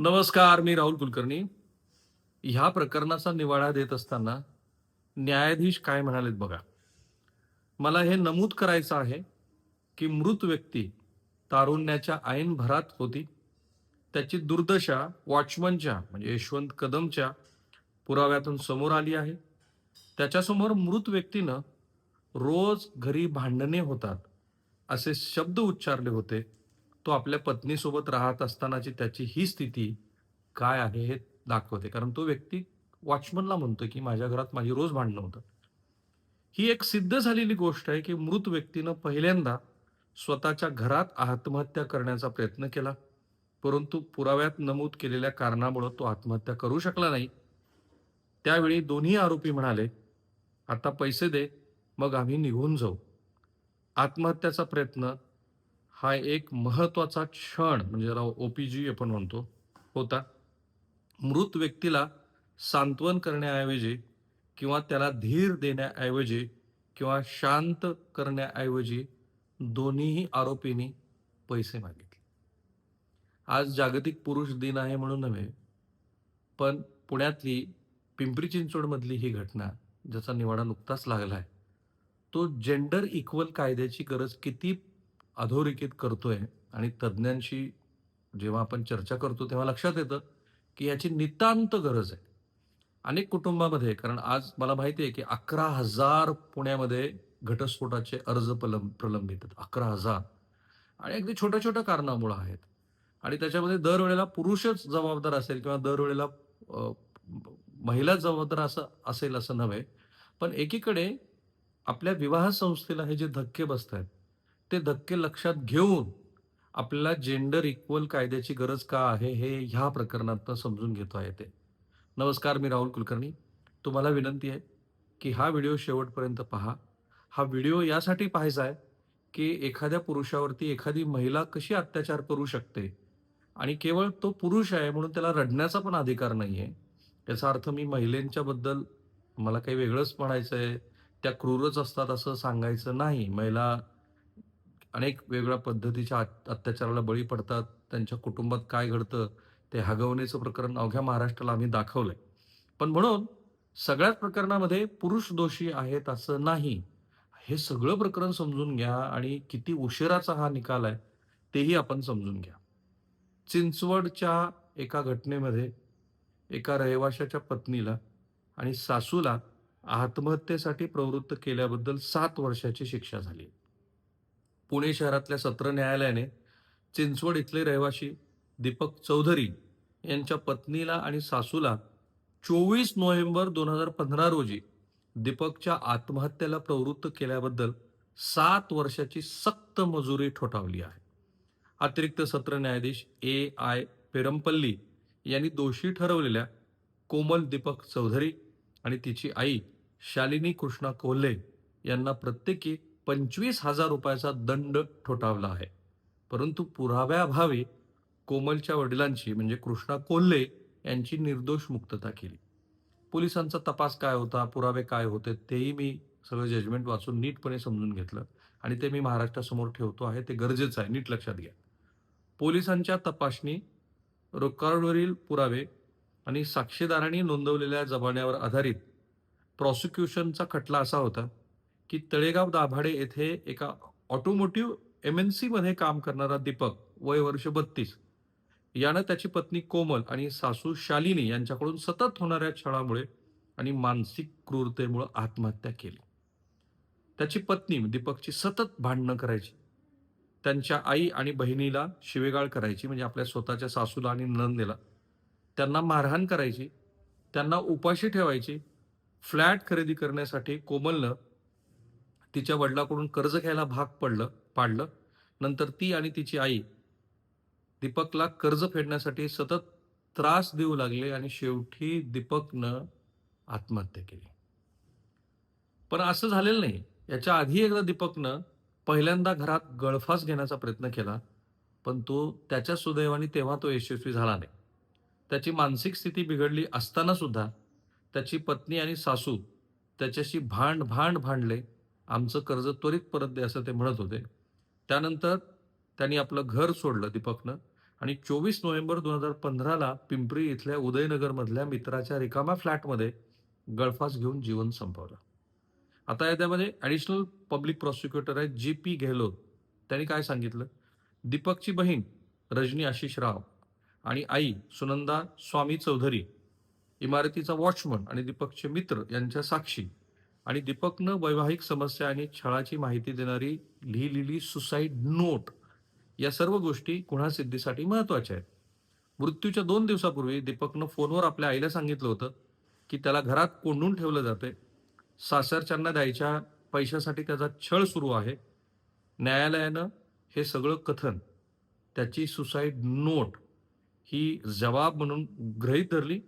नमस्कार मी राहुल कुलकर्णी. ह्या प्रकरणाचा निवाडा देत असताना न्यायाधीश काय म्हणालेत बघा. मला हे नमूद करायचं आहे की मृत व्यक्ती तारुण्याच्या ऐन भरात होती. त्याची दुर्दशा वॉचमनच्या म्हणजे यशवंत कदमच्या पुराव्यातून समोर आली आहे. त्याच्यासमोर मृत व्यक्तीनं रोज घरी भांडणे होतात असे शब्द उच्चारले होते. तो आपल्या पत्नीसोबत राहत असतानाची त्याची ही स्थिती काय आहे हे दाखवते. कारण तो व्यक्ती वॉचमनला म्हणतो की माझ्या घरात माझी रोज भांडणं होतं ही एक सिद्ध झालेली गोष्ट आहे की मृत व्यक्तीनं पहिल्यांदा स्वतःच्या घरात आत्महत्या करण्याचा प्रयत्न केला. परंतु पुराव्यात नमूद केलेल्या कारणामुळं तो आत्महत्या करू शकला नाही. त्यावेळी दोन्ही आरोपी म्हणाले आता पैसे दे मग आम्ही निघून जाऊ. आत्महत्याचा प्रयत्न हा एक महत्त्वाचा क्षण म्हणजे ज्याला ओपीजी आपण म्हणतो होता. मृत व्यक्तीला सांत्वन करण्याऐवजी किंवा त्याला धीर देण्याऐवजी किंवा शांत करण्याऐवजी दोन्हीही आरोपींनी पैसे मागितले. आज जागतिक पुरुष दिन आहे म्हणून नव्हे पण पुण्यातली पिंपरी चिंचवडमधली ही घटना ज्याचा निवाडा नुकताच लागला आहे तो जेंडर इक्वल कायद्याची गरज किती अधोरेखित करतोय आणि तज्ज्ञांशी जेव्हा आपण चर्चा करतो तेव्हा लक्षात येतं की याची नितांत गरज आहे. अनेक कुटुंबामध्ये कारण आज मला माहिती आहे की अकरा हजार पुण्यामध्ये घटस्फोटाचे अर्ज प्रलंब प्रलंबित आहेत. अकरा हजार. आणि अगदी छोट्या छोट्या कारणामुळं आहेत. आणि त्याच्यामध्ये दरवेळेला पुरुषच जबाबदार असेल किंवा दरवेळेला महिला महिलाच जबाबदार असं असेल असं नव्हे. पण एकीकडे आपल्या विवाह संस्थेला हे जे धक्के बसत आहेत ते धक्के लक्षात घेऊन आपल्याला जेंडर इक्वल कायद्याची गरज का आहे हे ह्या प्रकरणातनं समजून घेता येते. नमस्कार मी राहुल कुलकर्णी. तुम्हाला विनंती आहे की हा व्हिडिओ शेवटपर्यंत पहा. हा व्हिडिओ यासाठी पाहायचा आहे की एखाद्या पुरुषावरती एखादी महिला कशी अत्याचार करू शकते आणि केवळ तो पुरुष आहे म्हणून त्याला रडण्याचा पण अधिकार नाही आहे याचा अर्थ मी महिलेंच्याबद्दल मला काही वेगळंच म्हणायचं आहे त्या क्रूरच असतात असं सांगायचं नाही. महिला अनेक वेगळ्या पद्धतीच्या अत्याचाराला बळी पडतात. त्यांच्या कुटुंबात काय घडतं? ते हगवण्याचं प्रकरण अवघ्या महाराष्ट्राला आम्ही दाखवलंय. पण म्हणून सगळ्याच प्रकरणामध्ये पुरुष दोषी आहेत असं नाही. हे सगळं प्रकरण समजून घ्या आणि किती उशिराचा हा निकाल आहे तेही आपण समजून घ्या. चिंचवडच्या एका घटनेमध्ये एका रहिवाशाच्या पत्नीला आणि सासूला आत्महत्येसाठी प्रवृत्त केल्याबद्दल सात वर्षाची शिक्षा झाली. पुणे शहरातल्या सत्र न्यायालयाने चिंचवड इथले रहिवाशी दीपक चौधरी यांच्या पत्नीला आणि सासूला चोवीस नोव्हेंबर दोन हजार पंधरा रोजी दीपकच्या आत्महत्येला प्रवृत्त केल्याबद्दल सात वर्षाची सक्त मजुरी ठोठावली आहे. अतिरिक्त सत्र न्यायाधीश ए आय पेरमपल्ली यांनी दोषी ठरवलेल्या कोमल दीपक चौधरी आणि तिची आई शालिनी कृष्णा कोल्हे यांना प्रत्येकी पंचवीस हजार रुपयाचा दंड ठोठावला आहे. परंतु पुराव्याभावी कोमलच्या वडिलांची म्हणजे कृष्णा कोल्हे यांची निर्दोष मुक्तता केली. पोलिसांचा तपास काय होता पुरावे काय होते तेही मी सगळं जजमेंट वाचून नीटपणे समजून घेतलं आणि ते मी महाराष्ट्रासमोर ठेवतो आहे ते गरजेचं आहे नीट लक्षात घ्या. पोलिसांच्या तपासणी रोकारवरील पुरावे आणि साक्षीदारांनी नोंदवलेल्या जबान्यावर आधारित प्रॉसिक्युशनचा खटला असा होता की तळेगाव दाभाडे येथे एका ऑटोमोटिव्ह एम एन सीमध्ये काम करणारा दीपक वय वर्ष बत्तीस. यानं त्याची पत्नी कोमल आणि सासू शालिनी यांच्याकडून सतत होणाऱ्या छळामुळे आणि मानसिक क्रूरतेमुळे आत्महत्या केली. त्याची पत्नी दीपकची सतत भांडणं करायची. त्यांच्या आई आणि बहिणीला शिवेगाळ करायची म्हणजे आपल्या स्वतःच्या सासूला आणि नंदेला त्यांना मारहाण करायची. त्यांना उपाशी ठेवायची. फ्लॅट खरेदी करण्यासाठी कोमलनं तिच्या वडिलाकडून कर्ज घ्यायला भाग पडलं पाडलं. नंतर ती आणि तिची आई दीपकला कर्ज फेडण्यासाठी सतत त्रास देऊ लागले आणि शेवटी दीपकनं आत्महत्या केली. पण असं झालेलं नाही. याच्या आधी एकदा दीपकनं पहिल्यांदा घरात गळफास घेण्याचा प्रयत्न केला पण तो त्याच्या सुदैवाने तेव्हा तो यशस्वी झाला नाही. त्याची मानसिक स्थिती बिघडली असताना सुद्धा त्याची पत्नी आणि सासू त्याच्याशी भांड भांड भांडले. आमचं कर्ज त्वरित परत दे असं ते म्हणत होते. त्यानंतर त्यांनी आपलं घर सोडलं दीपकनं आणि चोवीस नोव्हेंबर दोन हजार पंधराला पिंपरी इथल्या उदयनगरमधल्या मित्राच्या रिकाम्या फ्लॅटमध्ये गळफास घेऊन जीवन संपवलं. आता याच्यामध्ये ॲडिशनल पब्लिक प्रॉसिक्युटर आहेत जी पी गेहलोत त्यांनी काय सांगितलं? दीपकची बहीण रजनी आशिष राव आणि आई सुनंदा स्वामी चौधरी इमारतीचा वॉचमन आणि दीपकचे मित्र यांच्या साक्षी आणि दीपकनं वैवाहिक समस्या आणि छळाची माहिती देणारी लिहिलेली सुसाईड नोट या सर्व गोष्टी गुन्हा सिद्धीसाठी महत्त्वाच्या आहेत. मृत्यूच्या दोन दिवसापूर्वी दीपकनं फोनवर आपल्या आईला सांगितलं होतं की त्याला घरात कोंडून ठेवलं जाते सासरच्यांना द्यायच्या पैशासाठी त्याचा छळ सुरू आहे. न्यायालयानं हे सगळं कथन त्याची सुसाईड नोट ही जबाब म्हणून गृहीत धरली.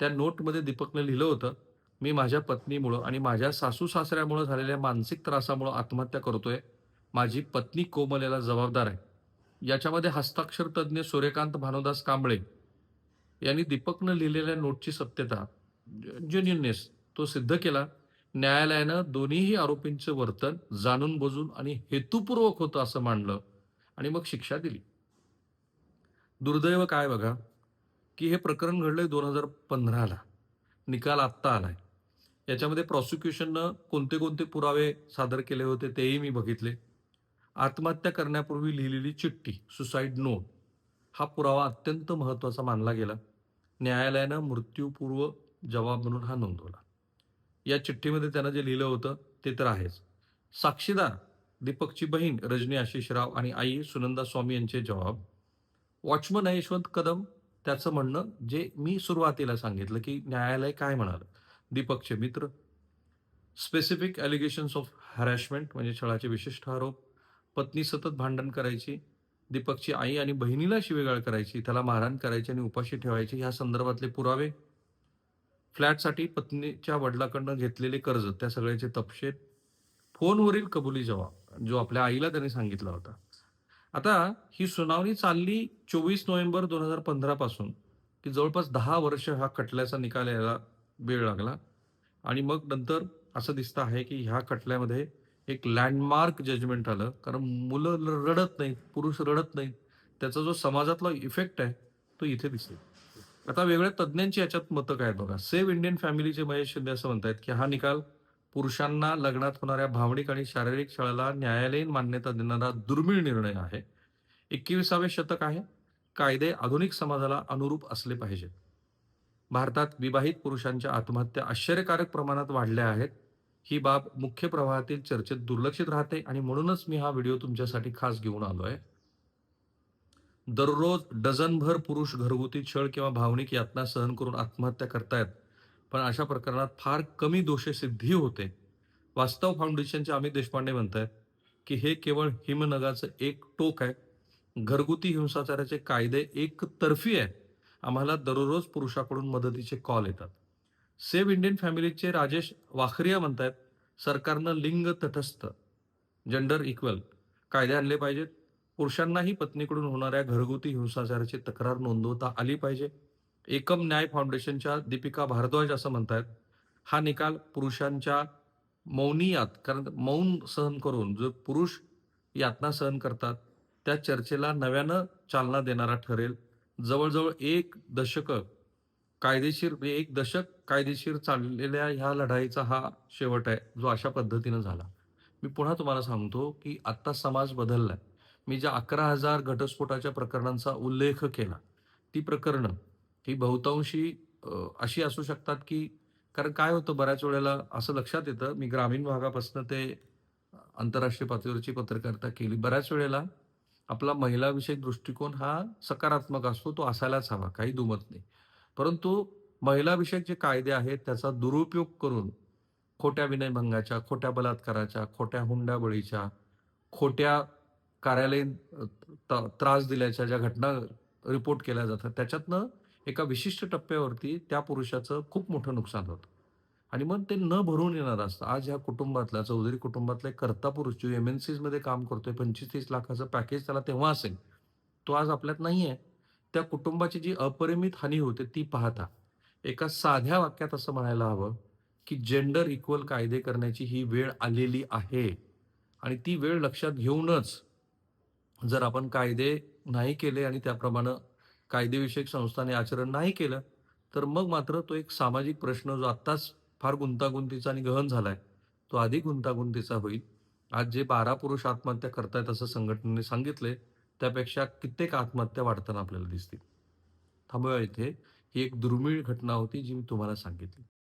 त्या नोटमध्ये दीपकनं लिहिलं होतं मी माझ्या पत्नीमुळं आणि माझ्या सासू सासऱ्यामुळं झालेल्या मानसिक त्रासामुळं आत्महत्या करतोय. माझी पत्नी कोमलेला जबाबदार आहे. याच्यामध्ये हस्ताक्षर तज्ज्ञ सूर्यकांत भानुदास कांबळे यांनी दीपकनं लिहिलेल्या नोटची सत्यता जेन्युननेस तो सिद्ध केला. न्यायालयानं दोन्हीही आरोपींचं वर्तन जाणून बुजून आणि हेतुपूर्वक होतं असं मानलं आणि मग शिक्षा दिली. दुर्दैव काय बघा? की हे प्रकरण घडलंय दोन हजार पंधराला. निकाल आत्ता आलाय. याच्यामध्ये प्रॉसिक्युशननं कोणते कोणते पुरावे सादर केले होते तेही मी बघितले. आत्महत्या करण्यापूर्वी लिहिलेली चिठ्ठी सुसाईड नोट हा पुरावा अत्यंत महत्त्वाचा मानला गेला. न्यायालयानं मृत्यूपूर्व जबाब म्हणून हा नोंदवला. या चिठ्ठीमध्ये त्यानं जे लिहिलं होतं ते तर आहेच. साक्षीदार दीपकची बहीण रजनी आशिषराव आणि आई सुनंदा स्वामी यांचे जबाब. वॉचमन यशवंत कदम त्याचं म्हणणं जे मी सुरुवातीला सांगितलं की न्यायालय काय म्हणालं? दीपकचे मित्र. स्पेसिफिक ॲलिगेशन्स ऑफ हॅरॅशमेंट म्हणजे छळाचे विशिष्ट आरोप. पत्नी सतत भांडण करायची. दीपकची आई आणि बहिणीला शिवेगाळ करायची. त्याला मारहाण करायची आणि उपाशी ठेवायची. ह्या संदर्भातले पुरावे. फ्लॅटसाठी पत्नीच्या वडिलाकडनं घेतलेले कर्ज. त्या सगळ्याचे तपशील. फोनवरील कबुली जवाब जो आपल्या आईला त्यांनी सांगितला होता. आता ही सुनावणी चालली चोवीस नोव्हेंबर दोन हजार पंधरापासून की जवळपास दहा वर्ष हा खटल्याचा निकाल यायला वेळ लागला. आणि मग नंतर असं दिसतं आहे की ह्या खटल्यामध्ये एक लँडमार्क जजमेंट आलं. कारण मुलं रडत नाहीत पुरुष रडत नाहीत. त्याचा जो समाजातला इफेक्ट आहे तो इथे दिसेल आता वेगळ्या तज्ज्ञांची याच्यात मतं काय आहेत बघा. सेव्ह इंडियन फॅमिलीचे महेश शिंदे असं म्हणतायत की हा निकाल पुरुषांना लग्नात होणाऱ्या भावनिक आणि शारीरिक छळाला न्यायालयीन मान्यता देणारा दुर्मिळ निर्णय आहे. एकविसावे शतक आहे. कायदे आधुनिक समाजाला अनुरूप असले पाहिजेत. भारतात विवाहित पुरुषांच्या आत्महत्या आश्चर्यकारक प्रमाणात वाढल्या आहेत. ही बाब मुख्य प्रवाहातील चर्चेत दुर्लक्षित राहते आणि म्हणूनच मी हा व्हिडिओ तुमच्यासाठी खास घेऊन आलो आहे दररोज डझनभर पुरुष घरगुती छळ किंवा भावनिक यातना सहन करून आत्महत्या करतायत पण अशा प्रकरणात फार कमी दोषसिद्धी होते. वास्तव फाउंडेशनचे अमित देशपांडे म्हणत आहेत की हे केवळ हिमनगाचं एक टोक आहे. घरगुती हिंसाचाराचे कायदे एकतर्फी आहेत. आम्हाला दररोज पुरुषाकडून मदतीचे कॉल येतात. सेव्ह इंडियन फॅमिलीचे राजेश वाखरिया म्हणतात सरकारनं लिंग तटस्थ जेंडर इक्वल कायदे आणले पाहिजेत. पुरुषांनाही पत्नीकडून होणाऱ्या घरगुती हिंसाचाराची तक्रार नोंदवता आली पाहिजे. एकम न्याय फाउंडेशनच्या दीपिका भारद्वाज असं म्हणतात हा निकाल पुरुषांच्या मौनियात कारण मौन सहन करून जो पुरुष यातना सहन करतात त्या चर्चेला नव्यानं चालना देणारा ठरेल. जवळजवळ एक दशक कायदेशीर म्हणजे एक दशक कायदेशीर चाललेल्या ह्या लढाईचा हा शेवट आहे जो अशा पद्धतीनं झाला. मी पुन्हा तुम्हाला सांगतो की आत्ता समाज बदललाय. मी ज्या अकरा हजार घटस्फोटाच्या प्रकरणांचा उल्लेख केला ती प्रकरणं ही बहुतांशी अशी असू शकतात की कारण काय होतं बऱ्याच वेळेला असं लक्षात येतं मी ग्रामीण भागापासून ते आंतरराष्ट्रीय पातळीवरची पत्रकारिता केली. बऱ्याच वेळेला आपला महिलाविषयक दृष्टिकोन हा सकारात्मक असतो तो असायलाच हवा काही दुमत नाही. परंतु महिलाविषयक जे कायदे आहेत त्याचा दुरुपयोग करून खोट्या विनयभंगाच्या खोट्या बलात्काराच्या खोट्या हुंडाबळीच्या खोट्या कार्यालयीन त- त्रास दिल्याच्या ज्या घटना रिपोर्ट केल्या जातात त्याच्यातनं एका विशिष्ट टप्प्यावरती त्या पुरुषाचं खूप मोठं नुकसान होतं. आणि मग ते न भरून येणार असतं. आज ह्या कुटुंबातल्या चौधरी कुटुंबातला एक कर्ता पुरुष जो एम एनमध्ये काम करतोय पंचवीस तीस लाखाचं पॅकेज त्याला तेव्हा असेल. तो आज आपल्यात नाही आहे त्या कुटुंबाची जी अपरिमित हानी होते ती पाहता. एका साध्या वाक्यात असं म्हणायला हवं की जेंडर इक्वल कायदे करण्याची ही वेळ आलेली आहे. आणि ती वेळ लक्षात घेऊनच जर आपण कायदे नाही केले आणि त्याप्रमाणे कायदेविषयक संस्थाने आचरण नाही केलं तर मग मात्र तो एक सामाजिक प्रश्न जो आत्ताच फार गुंतागुंतीचा आणि गहन झालाय. तो अधिक गुंतागुंतीचा होईल. आज जे बारा पुरुष आत्महत्या करतायत असं संघटनेने सांगितले त्यापेक्षा कित्येक आत्महत्या वाढताना आपल्याला दिसतील. थांबूया इथे. ही एक दुर्मिळ घटना होती जी मी तुम्हाला सांगितली.